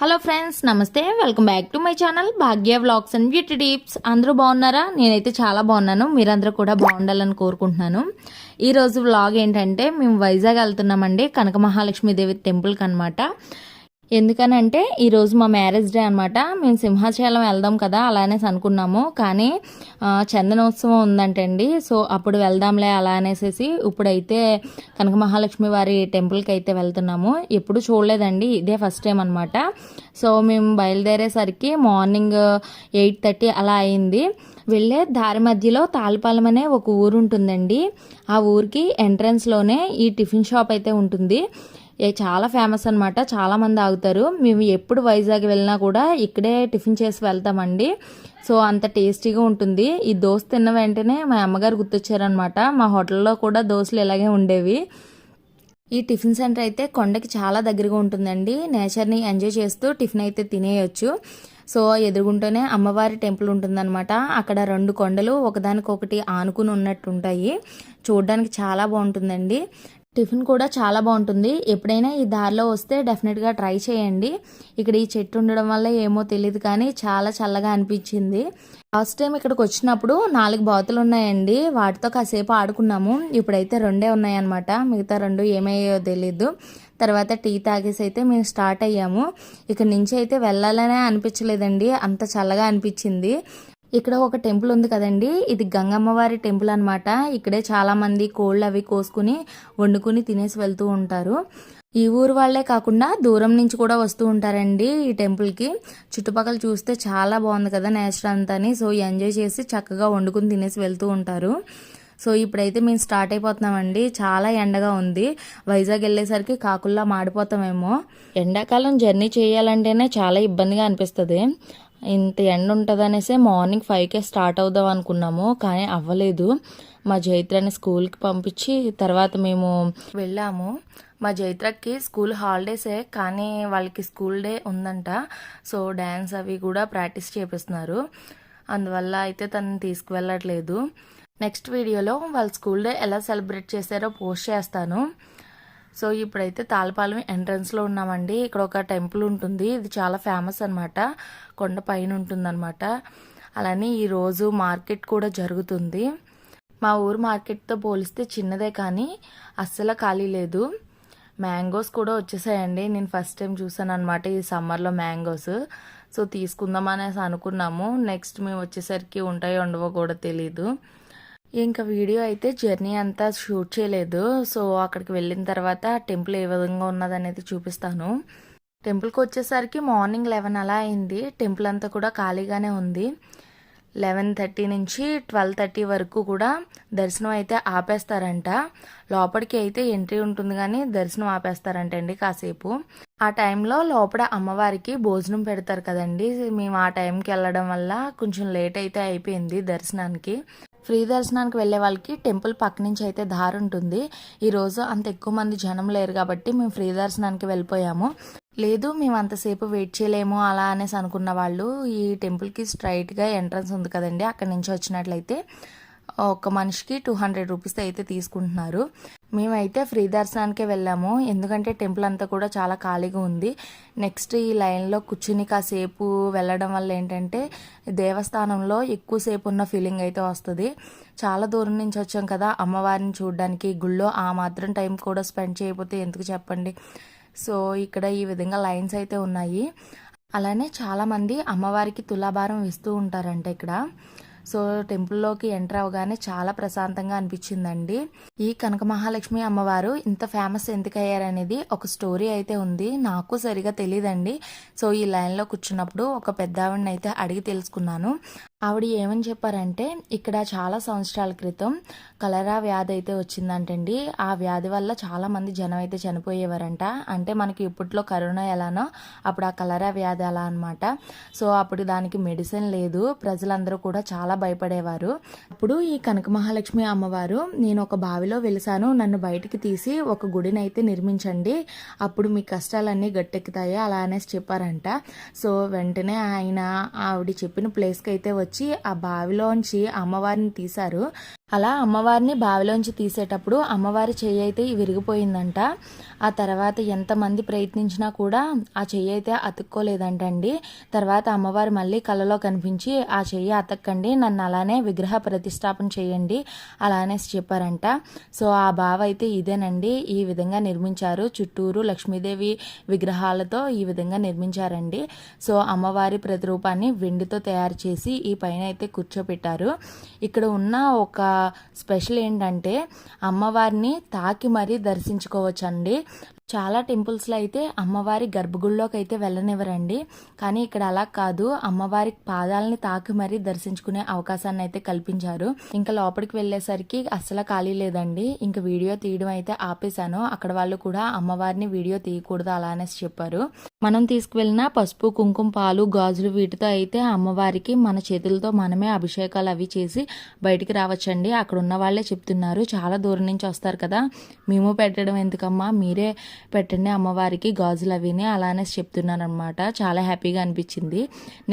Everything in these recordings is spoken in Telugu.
హలో ఫ్రెండ్స్ నమస్తే. Welcome back to my channel Bhagya vlogs and beauty tips అందరూ బాగున్నారా? నేనైతే చాలా బాగున్నాను. మీరందరూ కూడా బాగుండాలని కోరుకుంటున్నాను. ఈరోజు వ్లాగ్ ఏంటంటే మేము వైజాగ్ వెళ్తున్నామండి కనక మహాలక్ష్మీదేవి టెంపుల్కి అనమాట ఎందుకనంటే ఈరోజు మా మ్యారేజ్ డే అనమాట మేము సింహాచలం వెళ్దాం కదా అలానేసి అనుకున్నాము. కానీ చందనోత్సవం ఉందంటండి. సో అప్పుడు వెళ్దాంలే అలా అనేసి ఇప్పుడైతే కనక మహాలక్ష్మి వారి టెంపుల్కి అయితే వెళ్తున్నాము. ఎప్పుడు చూడలేదండి. ఇదే ఫస్ట్ టైం అనమాట సో మేము బయలుదేరేసరికి మార్నింగ్ ఎయిట్ థర్టీ అలా అయింది. వెళ్ళే దారి మధ్యలో తాళపాలెం అనే ఒక ఊరు ఉంటుందండి ఆ ఊరికి ఎంట్రన్స్లోనే ఈ టిఫిన్ షాప్ అయితే ఉంటుంది. చాలా ఫేమస్ అనమాట చాలామంది ఆగుతారు. మేము ఎప్పుడు వైజాగ్ వెళ్ళినా కూడా ఇక్కడే టిఫిన్ చేసి వెళ్తామండి. సో అంత టేస్టీగా ఉంటుంది. ఈ దోశ తిన్న వెంటనే మా అమ్మగారు గుర్తొచ్చారనమాట మా హోటల్లో కూడా దోశలు ఇలాగే ఉండేవి. ఈ టిఫిన్ సెంటర్ అయితే కొండకి చాలా దగ్గరగా ఉంటుందండి. నేచర్ని ఎంజాయ్ చేస్తూ టిఫిన్ అయితే తినేయచ్చు. సో ఎదురుగుంటూనే అమ్మవారి టెంపుల్ ఉంటుందన్నమాట. అక్కడ రెండు కొండలు ఒకదానికొకటి ఆనుకుని ఉన్నట్టు ఉంటాయి చూడడానికి చాలా బాగుంటుందండి. టిఫిన్ కూడా చాలా బాగుంటుంది. ఎప్పుడైనా ఈ దారిలో వస్తే డెఫినెట్గా ట్రై చేయండి. ఇక్కడ ఈ చెట్టు ఉండడం వల్ల ఏమో తెలియదు కానీ చాలా చల్లగా అనిపించింది. లాస్ట్ టైం ఇక్కడికి వచ్చినప్పుడు నాలుగు బాతులు ఉన్నాయండి. వాటితో కాసేపు ఆడుకున్నాము. ఇప్పుడైతే రెండే ఉన్నాయన్నమాట. మిగతా రెండు ఏమయ్యాయో తెలీదు. తర్వాత టీ తాగేసి అయితే మేము స్టార్ట్ అయ్యాము. ఇక్కడ నుంచి అయితే వెళ్ళాలనే అనిపించలేదండి. అంత చల్లగా అనిపించింది. ఇక్కడ ఒక టెంపుల్ ఉంది కదండి. ఇది గంగమ్మవారి టెంపుల్ అనమాట ఇక్కడే చాలామంది కోళ్ళు అవి కోసుకుని వండుకుని తినేసి వెళ్తూ ఉంటారు. ఈ ఊరు వాళ్ళే కాకుండా దూరం నుంచి కూడా వస్తూ ఉంటారండి ఈ టెంపుల్కి చుట్టుపక్కల చూస్తే చాలా బాగుంది కదా నేచర్ అంతాని. సో ఎంజాయ్ చేసి చక్కగా వండుకుని తినేసి వెళ్తూ ఉంటారు. సో ఇప్పుడైతే మేము స్టార్ట్ అయిపోతున్నామండి. చాలా ఎండగా ఉంది. వైజాగ్ వెళ్ళేసరికి కాకుల్లా మాడిపోతామేమో. ఎండాకాలం జర్నీ చేయాలంటేనే చాలా ఇబ్బందిగా అనిపిస్తుంది. ఇంత ఎండ ఉంటుంది అనేసి మార్నింగ్ ఫైవ్కే స్టార్ట్ అవుదాం అనుకున్నాము కానీ అవ్వలేదు. మా జైత్రని స్కూల్కి పంపించి తర్వాత మేము వెళ్ళాము. మా జైత్రకి స్కూల్ హాలిడేసే కానీ వాళ్ళకి స్కూల్ డే ఉందంట. సో డ్యాన్స్ అవి కూడా ప్రాక్టీస్ చేపిస్తున్నారు. అందువల్ల అయితే తను తీసుకువెళ్ళట్లేదు. నెక్స్ట్ వీడియోలో వాళ్ళ స్కూల్ డే ఎలా సెలబ్రేట్ చేశారో పోస్ట్ చేస్తాను. సో ఇప్పుడైతే తాళపాలెం ఎంట్రన్స్లో ఉన్నామండి. ఇక్కడ ఒక టెంపుల్ ఉంటుంది. ఇది చాలా ఫేమస్ అనమాట కొండ పైన ఉంటుందన్నమాట. అలానే ఈరోజు మార్కెట్ కూడా జరుగుతుంది. మా ఊరు మార్కెట్తో పోలిస్తే చిన్నదే కానీ అస్సలు ఖాళీ లేదు. మ్యాంగోస్ కూడా వచ్చేసాయండి. నేను ఫస్ట్ టైం చూసాను అనమాట ఈ సమ్మర్లో మ్యాంగోస్. సో తీసుకుందాం అనేసి అనుకున్నాము. నెక్స్ట్ మేము వచ్చేసరికి ఉంటాయో ఉండవో కూడా తెలీదు. ఇంకా వీడియో అయితే జర్నీ అంతా షూట్ చేయలేదు. సో అక్కడికి వెళ్ళిన తర్వాత టెంపుల్ ఏ విధంగా ఉన్నదనేది చూపిస్తాను. టెంపుల్కి వచ్చేసరికి మార్నింగ్ లెవెన్ అలా అయింది. టెంపుల్ అంతా కూడా ఖాళీగానే ఉంది. లెవెన్ థర్టీ నుంచి ట్వెల్వ్ థర్టీ వరకు కూడా దర్శనం అయితే ఆపేస్తారంట. లోపలికి అయితే ఎంట్రీ ఉంటుంది కానీ దర్శనం ఆపేస్తారంట అండి కాసేపు. ఆ టైంలో లోపల అమ్మవారికి భోజనం పెడతారు కదండి. మేము ఆ టైంకి వెళ్ళడం వల్ల కొంచెం లేట్ అయితే అయిపోయింది దర్శనానికి. ఫ్రీ దర్శనానికి వెళ్ళే వాళ్ళకి టెంపుల్ పక్క నుంచి అయితే దారి ఉంటుంది ఈరోజు అంత ఎక్కువ మంది జనం లేరు కాబట్టి మేము ఫ్రీ దర్శనానికి వెళ్ళిపోయాము. లేదు మేము అంతసేపు వెయిట్ చేయలేము అలా అనేసి అనుకున్న వాళ్ళు ఈ టెంపుల్కి స్ట్రైట్గా ఎంట్రన్స్ ఉంది కదండి అక్కడి నుంచి వచ్చినట్లయితే ఒక మనిషికి టూ హండ్రెడ్ రూపీస్ అయితే తీసుకుంటున్నారు. మేమైతే ఫ్రీ దర్శనానికే వెళ్ళాము. ఎందుకంటే టెంపుల్ అంతా కూడా చాలా ఖాళీగా ఉంది. నెక్స్ట్ ఈ లైన్లో కూర్చుని కాసేపు వెళ్ళడం వల్ల ఏంటంటే దేవస్థానంలో ఎక్కువసేపు ఉన్న ఫీలింగ్ అయితే వస్తుంది. చాలా దూరం నుంచి వచ్చాం కదా అమ్మవారిని చూడడానికి గుళ్ళో ఆ మాత్రం టైం కూడా స్పెండ్ చేయకపోతే ఎందుకు చెప్పండి? సో ఇక్కడ ఈ విధంగా లైన్స్ అయితే ఉన్నాయి. అలానే చాలామంది అమ్మవారికి తులాభారం ఇస్తూ ఉంటారంట ఇక్కడ. సో టెంపుల్లోకి ఎంటర్ అవగానే చాలా ప్రశాంతంగా అనిపించిందండి. ఈ కనక మహాలక్ష్మి అమ్మవారు ఇంత ఫేమస్ ఎందుకయ్యారనేది ఒక స్టోరీ అయితే ఉంది. నాకు సరిగా తెలియదండి సో ఈ లైన్లో కూర్చున్నప్పుడు ఒక పెద్ద ఆవిడని అయితే అడిగి తెలుసుకున్నాను. ఆవిడ ఏమని చెప్పారంటే ఇక్కడ చాలా సంవత్సరాల క్రితం కలరా వ్యాధి అయితే వచ్చిందంటండి. ఆ వ్యాధి వల్ల చాలా మంది జనం అయితే చనిపోయేవారంట. అంటే మనకి ఇప్పట్లో కరోనా ఎలానో అప్పుడు ఆ కలరా వ్యాధి అలా అనమాట సో అప్పుడు దానికి మెడిసిన్ లేదు. ప్రజలందరూ కూడా చాలా భయపడేవారు. ఇప్పుడు ఈ కనక మహాలక్ష్మి అమ్మవారు నేను ఒక బావిలో వెలిసాను. నన్ను బయటికి తీసి ఒక గుడిని అయితే నిర్మించండి. అప్పుడు మీ కష్టాలన్నీ గట్టెక్కుతాయి? అలా అనేసి చెప్పారంట. సో వెంటనే ఆయన ఆవిడ చెప్పిన ప్లేస్కి అయితే వచ్చి ఆ బావిలోంచి అమ్మవారిని తీశారు. అలా అమ్మవారిని బావిలోంచి తీసేటప్పుడు అమ్మవారి చెయ్యి అయితే విరిగిపోయిందంట. ఆ తర్వాత ఎంతమంది ప్రయత్నించినా కూడా ఆ చెయ్యి అయితే అతుక్కోలేదంటండి. తర్వాత అమ్మవారు మళ్ళీ కలలో కనిపించి ఆ చెయ్యి అతక్కండి నన్ను అలానే విగ్రహ ప్రతిష్టాపన చేయండి అలానే చెప్పారంట. సో ఆ బావ అయితే ఇదేనండి ఈ విధంగా నిర్మించారు. చుట్టూరు లక్ష్మీదేవి విగ్రహాలతో ఈ విధంగా నిర్మించారండి. సో అమ్మవారి ప్రతిరూపాన్ని వెండితో తయారు చేసి ఈ పైన అయితే కూర్చోపెట్టారు. ఇక్కడ ఉన్న ఒక స్పెషల్ ఏంటంటే అమ్మవారిని తాకి మరీ దర్శించుకోవచ్చండి. చాలా టెంపుల్స్లో అయితే అమ్మవారి గర్భగుడిలోకి అయితే వెళ్ళనివ్వరండి. కానీ ఇక్కడ అలా కాదు. అమ్మవారి పాదాలని తాకి మరీ దర్శించుకునే అవకాశాన్ని అయితే కల్పించారు. ఇంకా లోపలికి వెళ్ళేసరికి అస్సలు ఖాళీ లేదండి. ఇంకా వీడియో తీయడం అయితే ఆపేశాను. అక్కడ వాళ్ళు కూడా అమ్మవారిని వీడియో తీయకూడదు అలానే చెప్పారు. మనం తీసుకువెళ్ళిన పసుపు కుంకుమ పాలు గాజులు వీటితో అయితే అమ్మవారికి మన చేతులతో మనమే అభిషేకాలు అవి చేసి బయటికి రావచ్చండి. అక్కడ ఉన్న వాళ్ళే చెప్తున్నారు. చాలా దూరం నుంచి వస్తారు కదా. మేము పెట్టడం ఎందుకమ్మా? మీరే పెట్టండి అమ్మవారికి గాజులు అవిని అలానే చెప్తున్నాను అనమాట చాలా హ్యాపీగా అనిపించింది.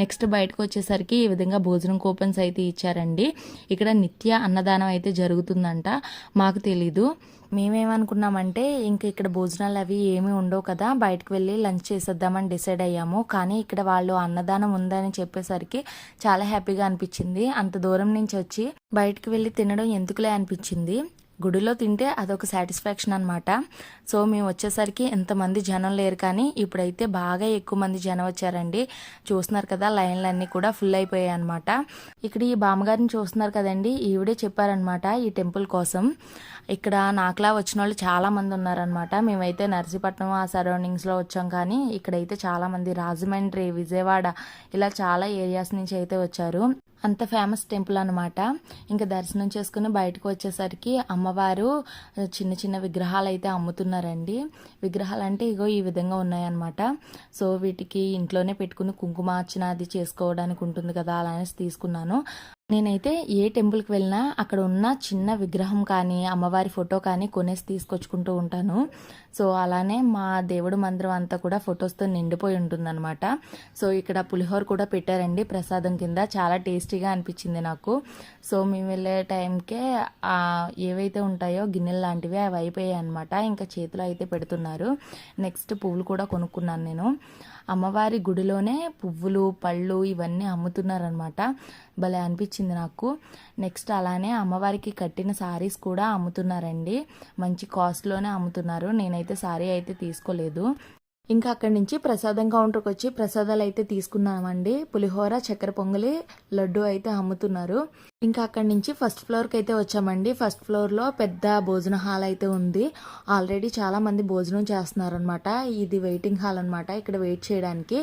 నెక్స్ట్ బయటకు వచ్చేసరికి ఈ విధంగా భోజనం కూపన్స్ అయితే ఇచ్చారండి. ఇక్కడ నిత్య అన్నదానం అయితే జరుగుతుందంట. మాకు తెలీదు. మేమేమనుకున్నామంటే ఇంక ఇక్కడ భోజనాలు అవి ఏమీ ఉండవు కదా బయటకు వెళ్ళి లంచ్ చేసేద్దామని డిసైడ్ అయ్యాము. కానీ ఇక్కడ వాళ్ళు అన్నదానం ఉందని చెప్పేసరికి చాలా హ్యాపీగా అనిపించింది. అంత దూరం నుంచి వచ్చి బయటకు వెళ్ళి తినడం ఎందుకులే అనిపించింది. గుడిలో తింటే అదొక సాటిస్ఫాక్షన్ అనమాట సో మేము వచ్చేసరికి ఎంతమంది జనం లేరు కానీ ఇప్పుడైతే బాగా ఎక్కువ మంది జనం వచ్చారండి. చూస్తున్నారు కదా లైన్లు అన్నీ కూడా ఫుల్ అయిపోయాయి అనమాట ఇక్కడ ఈ బామ్మగారిని చూస్తున్నారు కదండి ఈవిడే చెప్పారనమాట ఈ టెంపుల్ కోసం. ఇక్కడ నాకులా వచ్చిన వాళ్ళు చాలామంది ఉన్నారనమాట మేమైతే నర్సీపట్నం ఆ సరౌండింగ్స్లో వచ్చాం కానీ ఇక్కడైతే చాలామంది రాజమండ్రి విజయవాడ ఇలా చాలా ఏరియాస్ నుంచి అయితే వచ్చారు. అంత ఫేమస్ టెంపుల్ అనమాట ఇంకా దర్శనం చేసుకుని బయటకు వచ్చేసరికి అమ్మవారు చిన్న చిన్న విగ్రహాలు అయితే అమ్ముతున్నారండి. విగ్రహాలు అంటే ఇగో ఈ విధంగా ఉన్నాయన్నమాట. సో వీటికి ఇంట్లోనే పెట్టుకుని కుంకుమార్చన అది చేసుకోవడానికి ఉంటుంది కదా అలా అనేసి తీసుకున్నాను. నేనైతే ఏ టెంపుల్కి వెళ్ళినా అక్కడ ఉన్న చిన్న విగ్రహం కానీ అమ్మవారి ఫోటో కానీ కొనేసి తీసుకొచ్చుకుంటూ ఉంటాను. సో అలానే మా దేవుడు మందిరం అంతా కూడా ఫొటోస్తో నిండిపోయి ఉంటుందన్నమాట. సో ఇక్కడ పులిహోర కూడా పెట్టారండి ప్రసాదం కింద. చాలా టేస్టీగా అనిపించింది నాకు. సో మేము వెళ్ళే టైంకే ఏవైతే ఉంటాయో గిన్నెలు లాంటివి అవి అయిపోయాయి అనమాట ఇంకా చేతిలో అయితే పెడుతున్నారు. నెక్స్ట్ పువ్వులు కూడా కొనుక్కున్నాను నేను. అమ్మవారి గుడిలోనే పువ్వులు పళ్ళు ఇవన్నీ అమ్ముతున్నారనమాట భలే అనిపించింది నాకు. నెక్స్ట్ అలానే అమ్మవారికి కట్టిన శారీస్ కూడా అమ్ముతున్నారండి. మంచి కాస్ట్లోనే అమ్ముతున్నారు. నేనైతే శారీ అయితే తీసుకోలేదు. ఇంకా అక్కడి నుంచి ప్రసాదం కౌంటర్కి వచ్చి ప్రసాదాలు అయితే తీసుకున్నామండి. పులిహోర చక్కెర పొంగలి లడ్డు అయితే అమ్ముతున్నారు. ఇంకా అక్కడి నుంచి ఫస్ట్ ఫ్లోర్కి అయితే వచ్చామండి. ఫస్ట్ ఫ్లోర్లో పెద్ద భోజన హాల్ అయితే ఉంది. ఆల్రెడీ చాలామంది భోజనం చేస్తున్నారనమాట ఇది వెయిటింగ్ హాల్ అనమాట ఇక్కడ వెయిట్ చేయడానికి.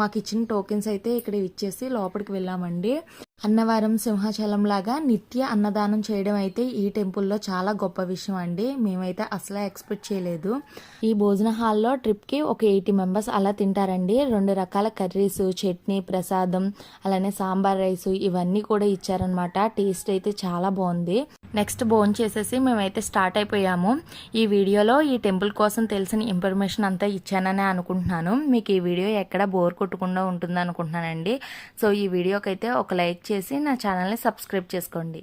మాకు ఇచ్చిన టోకెన్స్ అయితే ఇక్కడ ఇచ్చేసి లోపలికి వెళ్ళామండి. అన్నవరం సింహాచలం లాగా నిత్య అన్నదానం చేయడం అయితే ఈ టెంపుల్లో చాలా గొప్ప విషయం అండి. మేమైతే అసలు ఎక్స్పెక్ట్ చేయలేదు. ఈ భోజన హాల్లో ట్రిప్కి ఒక ఎయిటీ మెంబర్స్ అలా తింటారండి. రెండు రకాల కర్రీస్ చట్నీ ప్రసాదం అలానే సాంబార్ రైస్ ఇవన్నీ కూడా ఇచ్చారనమాట టేస్ట్ అయితే చాలా బాగుంది. నెక్స్ట్ బోన్ చేసేసి మేమైతే స్టార్ట్ అయిపోయాము. ఈ వీడియోలో ఈ టెంపుల్ కోసం తెలిసిన ఇన్ఫర్మేషన్ అంతా ఇచ్చానని అనుకుంటున్నాను. మీకు ఈ వీడియో ఎక్కడ బోర్ కొట్టకుండా ఉంటుంది అనుకుంటున్నానండి సో ఈ వీడియోకైతే ఒక లైక్ చేసి నా ఛానల్ని సబ్స్క్రైబ్ చేసుకోండి.